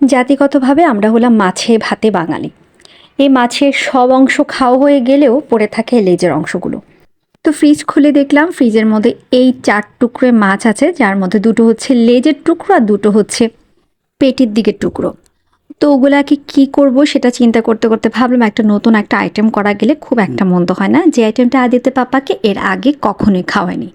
জাতিগতভাবে আমরা হলাম মাছে ভাতে বাঙালি। এই মাছের সব অংশ খাওয়া হয়ে গেলেও পড়ে থাকে লেজের অংশগুলো। তো ফ্রিজ খুলে দেখলাম ফ্রিজের মধ্যে এই চার টুকরো মাছ আছে যার মধ্যে দুটো হচ্ছে লেজের টুকরো আর দুটো হচ্ছে পেটির দিকের টুকরো। তো ওগুলাকে কি করব সেটা চিন্তা করতে করতে ভাবলাম একটা নতুন একটা আইটেম করা গেলে খুব একটা মন্দ হয় না। যে আইটেমটা আদিতে পাপাকে এর আগে কখনোই খাওয়ায়নি।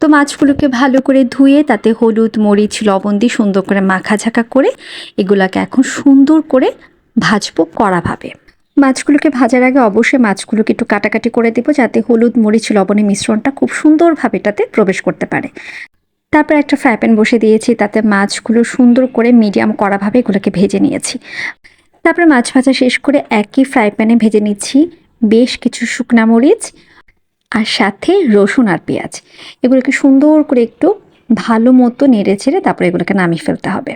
তো মাছগুলোকে ভালো করে ধুয়ে তাতে হলুদ, মরিচ, লবণ দিয়ে সুন্দর করে মাখা ঝাঁকা করে এগুলাকে এখন সুন্দর করে ভাজবো কড়াভাবে। মাছগুলোকে ভাজার আগে অবশ্যই মাছগুলোকে একটু কাটাকাটি করে দেবো যাতে হলুদ, মরিচ, লবণের মিশ্রণটা খুব সুন্দরভাবে এটাতে প্রবেশ করতে পারে। তারপর একটা ফ্রাই প্যান বসে দিয়েছি, তাতে মাছগুলো সুন্দর করে মিডিয়াম কড়াভাবে এগুলোকে ভেজে নিয়েছি। তারপরে মাছ ভাজা শেষ করে একই ফ্রাই প্যানে ভেজে নিচ্ছি বেশ কিছু শুকনা মরিচ আর সাথে রসুন আর পেঁয়াজ। এগুলোকে সুন্দর করে একটু ভালো মতো নেড়ে ছেড়ে তারপরে এগুলোকে নামিয়ে ফেলতে হবে।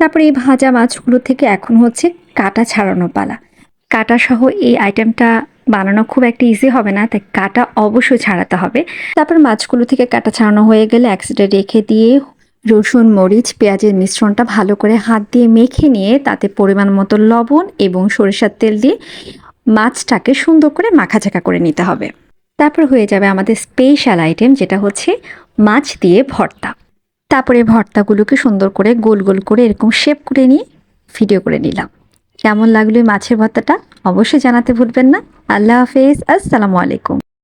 তারপরে এই ভাজা মাছগুলো থেকে এখন হচ্ছে কাটা ছাড়ানো পালা। কাটা সহ এই আইটেমটা বানানো খুব একটা ইজি হবে না, তাই কাটা অবশ্যই ছাড়াতে হবে। তারপর মাছগুলো থেকে কাটা ছাড়ানো হয়ে গেলে এক সাইডে রেখে দিয়ে রসুন, মরিচ, পেঁয়াজের মিশ্রণটা ভালো করে হাত দিয়ে মেখে নিয়ে তাতে পরিমাণ মতো লবণ এবং সরিষার তেল দিয়ে মাছটাকে সুন্দর করে মাখাঝাকা করে নিতে হবে। তারপর হয়ে যাবে আমাদের স্পেশাল আইটেম যেটা হচ্ছে মাছ দিয়ে ভর্তা। তারপরে ভর্তাগুলোকে সুন্দর করে গোল গোল করে এরকম শেপ করে নিয়ে ভিডিও করে নিলাম। কেমন লাগল মাছের ভর্তাটা? অবশ্যই জানাতে ভুলবেন না। আল্লাহ হাফেজ। আসসালামু আলাইকুম।